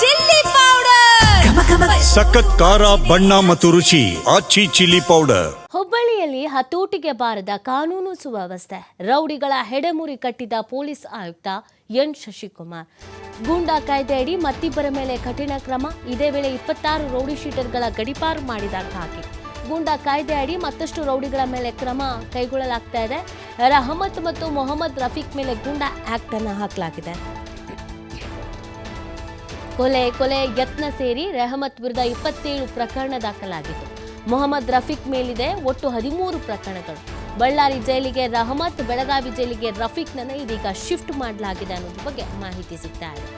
Chilli powder. ಸಖತ್ ಖಾರ ಬಣ್ಣ ಮತ್ತು ರುಚಿ ಆಚಿ ಚಿಲ್ಲಿ ಪೌಡರ್. ಹುಬ್ಬಳ್ಳಿಯಲ್ಲಿ ಹತೋಟಿಗೆ ಬಾರದ ಕಾನೂನು ಸುವ್ಯವಸ್ಥೆ. ರೌಡಿಗಳ ಹೆಡೆಮುರಿ ಕಟ್ಟಿದ ಪೊಲೀಸ್ ಆಯುಕ್ತ ಎನ್ ಶಶಿಕುಮಾರ್. ಗೂಂಡಾ ಕಾಯ್ದೆಯಡಿ ಮತ್ತಿಬ್ಬರ ಮೇಲೆ ಕಠಿಣ ಕ್ರಮ ಇದೇ ವೇಳೆ ಇಪ್ಪತ್ತಾರು ರೌಡಿ ಶೀಟರ್ಗಳ ಗಡಿಪಾರು ಮಾಡಿದ ಖಾಕಿ ಗೂಂಡಾ ಕಾಯ್ದೆ ಅಡಿ ಮತ್ತಷ್ಟು ರೌಡಿಗಳ ಮೇಲೆ ಕ್ರಮ ಕೈಗೊಳ್ಳಲಾಗ್ತಾ ಇದೆ. ರಹಮತ್ ಮತ್ತು ಮೊಹಮ್ಮದ್ ರಫೀಕ್ ಮೇಲೆ ಗೂಂಡಾ ಆಕ್ಟ್ ಅನ್ನು ಹಾಕಲಾಗಿದೆ. ಕೊಲೆ ಕೊಲೆ ಯತ್ನ ಸೇರಿ ರೆಹಮತ್ ವಿರುದ್ಧ ಇಪ್ಪತ್ತೇಳು ಪ್ರಕರಣ ದಾಖಲಾಗಿತ್ತು. ಮೊಹಮ್ಮದ್ ರಫೀಕ್ ಮೇಲಿದೆ ಒಟ್ಟು ಹದಿಮೂರು ಪ್ರಕರಣಗಳು. ಬಳ್ಳಾರಿ ಜೈಲಿಗೆ ರಹಮತ್, ಬೆಳಗಾವಿ ಜೈಲಿಗೆ ರಫೀಕ್ನನ್ನು ಇದೀಗ ಶಿಫ್ಟ್ ಮಾಡಲಾಗಿದೆ ಅನ್ನೋದ್ರ ಬಗ್ಗೆ ಮಾಹಿತಿ ಸಿಗ್ತಾ ಇದೆ.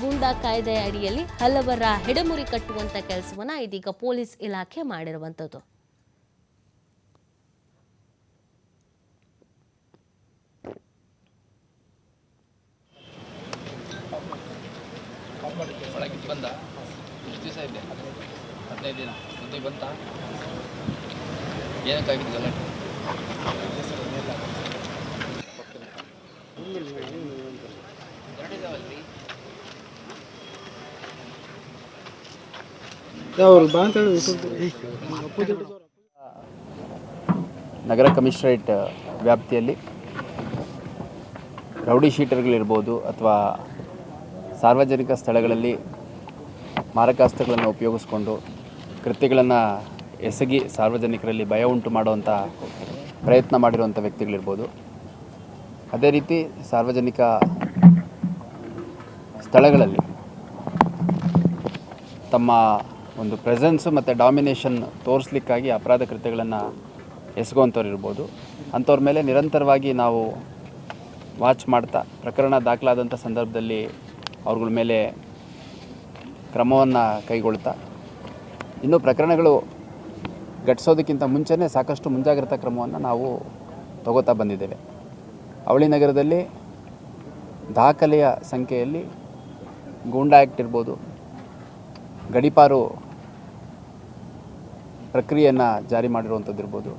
ಗೂಂಡಾ ಕಾಯ್ದೆ ಅಡಿಯಲ್ಲಿ ಹಲವರ ಹೆಡಮುರಿ ಕಟ್ಟುವಂಥ ಕೆಲಸವನ್ನು ಇದೀಗ ಪೊಲೀಸ್ ಇಲಾಖೆ ಮಾಡಿರುವಂಥದ್ದು ಒಳಗಿಟ್ಟು ಬಂದ. ಎಷ್ಟು ದಿವಸ ಇದ್ದೆ ಹದಿನೈದು ದಿನ. ಸುದ್ದಿ ಬಂತ? ಏನಕ್ಕಾಗಿದ್ದು ಗಲಾಟೆ? ನಗರ ಕಮಿಷನರೇಟ್ ವ್ಯಾಪ್ತಿಯಲ್ಲಿ ರೌಡಿ ಶೀಟರ್ಗಳಿರ್ಬೋದು ಅಥವಾ ಸಾರ್ವಜನಿಕ ಸ್ಥಳಗಳಲ್ಲಿ ಮಾರಕಾಸ್ತ್ರಗಳನ್ನು ಉಪಯೋಗಿಸ್ಕೊಂಡು ಕೃತ್ಯಗಳನ್ನು ಎಸಗಿ ಸಾರ್ವಜನಿಕರಲ್ಲಿ ಭಯ ಉಂಟು ಮಾಡುವಂಥ ಪ್ರಯತ್ನ ಮಾಡಿರುವಂಥ ವ್ಯಕ್ತಿಗಳಿರ್ಬೋದು. ಅದೇ ರೀತಿ ಸಾರ್ವಜನಿಕ ಸ್ಥಳಗಳಲ್ಲಿ ತಮ್ಮ ಒಂದು ಪ್ರೆಸೆನ್ಸು ಮತ್ತು ಡಾಮಿನೇಷನ್ ತೋರಿಸ್ಲಿಕ್ಕಾಗಿ ಅಪರಾಧ ಕೃತ್ಯಗಳನ್ನು ಎಸಗುವಂಥವ್ರು ಇರ್ಬೋದು. ಅಂಥವ್ರ ಮೇಲೆ ನಿರಂತರವಾಗಿ ನಾವು ವಾಚ್ ಮಾಡ್ತಾ ಪ್ರಕರಣ ದಾಖಲಾದಂಥ ಸಂದರ್ಭದಲ್ಲಿ ಅವ್ರಗಳ ಮೇಲೆ ಕ್ರಮವನ್ನು ಕೈಗೊಳ್ತಾ, ಇನ್ನೂ ಪ್ರಕರಣಗಳು ಘಟಿಸೋದಕ್ಕಿಂತ ಮುಂಚೆನೇ ಸಾಕಷ್ಟು ಮುಂಜಾಗ್ರತಾ ಕ್ರಮವನ್ನು ನಾವು ತಗೋತಾ ಬಂದಿದ್ದೇವೆ. ಅವಳಿ ನಗರದಲ್ಲಿ ದಾಖಲೆಯ ಸಂಖ್ಯೆಯಲ್ಲಿ ಗೂಂಡಾ ಆ್ಯಕ್ಟ್ ಇರ್ಬೋದು, ಗಡಿಪಾರು ಪ್ರಕ್ರಿಯೆಯನ್ನು ಜಾರಿ ಮಾಡಿರುವಂಥದ್ದು ಇರ್ಬೋದು.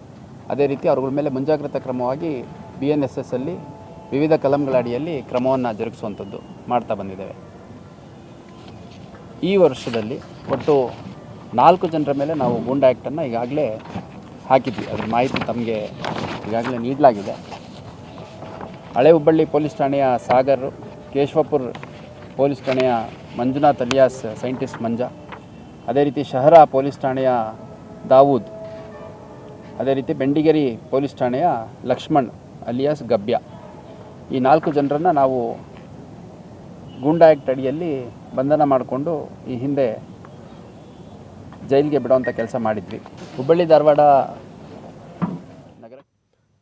ಅದೇ ರೀತಿ ಅವ್ರಗಳ ಮೇಲೆ ಮುಂಜಾಗ್ರತಾ ಕ್ರಮವಾಗಿ ಬಿ ಎನ್ ಎಸ್ ಎಸ್ ಅಲ್ಲಿ ವಿವಿಧ ಕಲಂಗಳ ಅಡಿಯಲ್ಲಿ ಕ್ರಮವನ್ನು ಜರುಗಿಸುವಂಥದ್ದು ಮಾಡ್ತಾ ಬಂದಿದ್ದೇವೆ. ಈ ವರ್ಷದಲ್ಲಿ ಒಟ್ಟು ನಾಲ್ಕು ಜನರ ಮೇಲೆ ನಾವು ಗೂಂಡಾ ಆ್ಯಕ್ಟನ್ನು ಈಗಾಗಲೇ ಹಾಕಿದ್ವಿ. ಅದರ ಮಾಹಿತಿ ತಮಗೆ ಈಗಾಗಲೇ ನೀಡಲಾಗಿದೆ. ಹಳೆ ಹುಬ್ಬಳ್ಳಿ ಪೊಲೀಸ್ ಠಾಣೆಯ ಸಾಗರ್, ಕೇಶವಪುರ್ ಪೊಲೀಸ್ ಠಾಣೆಯ ಮಂಜುನಾಥ್ ಅಲಿಯಾಸ್ ಸೈಂಟಿಸ್ಟ್ ಮಂಜ, ಅದೇ ರೀತಿ ಶಹರ ಪೊಲೀಸ್ ಠಾಣೆಯ ದಾವೂದ್, ಅದೇ ರೀತಿ ಬೆಂಡಿಗೇರಿ ಪೊಲೀಸ್ ಠಾಣೆಯ ಲಕ್ಷ್ಮಣ್ ಅಲಿಯಾಸ್ ಗಬ್ಯ. ಈ ನಾಲ್ಕು ಜನರನ್ನು ನಾವು ಗೂಂಡಾ ಆ್ಯಕ್ಟ್ ಅಡಿಯಲ್ಲಿ ಬಂಧನ ಮಾಡಿಕೊಂಡು ಈ ಹಿಂದೆ ಜೈಲಿಗೆ ಬಿಡುವಂಥ ಕೆಲಸ ಮಾಡಿದ್ವಿ. ಹುಬ್ಬಳ್ಳಿ ಧಾರವಾಡ